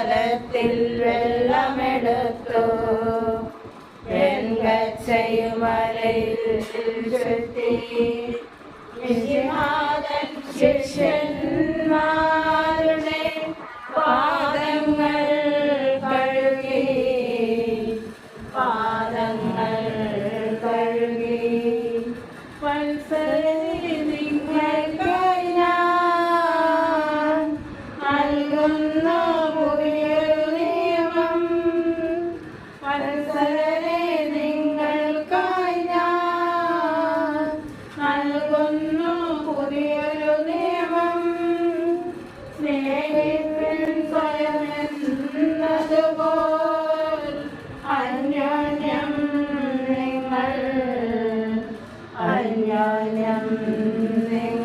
കാലത്തിൽ വെള്ളമെടുത്തു. വെങ്കച്ചയുമലയിൽ ചുറ്റി. വിശ്വനാഥൻ ശിഷ്യന്മാരുടെ പാദങ്ങൾ കഴുകി. പാദങ്ങൾ കഴുകി. മത്സര നൽകുന്ന പുതിയൊരു നിയമം. അനുസരനെ നിങ്ങൾക്കായി ഞാൻ നൽകുന്നു പുതിയൊരു നിയമം. സ്നേഹിപ്പിൻ സ്വയം എന്നതുപോൽ അന്യോന്യം നിങ്ങൾ അന്യോന്യം നിങ്ങൾ.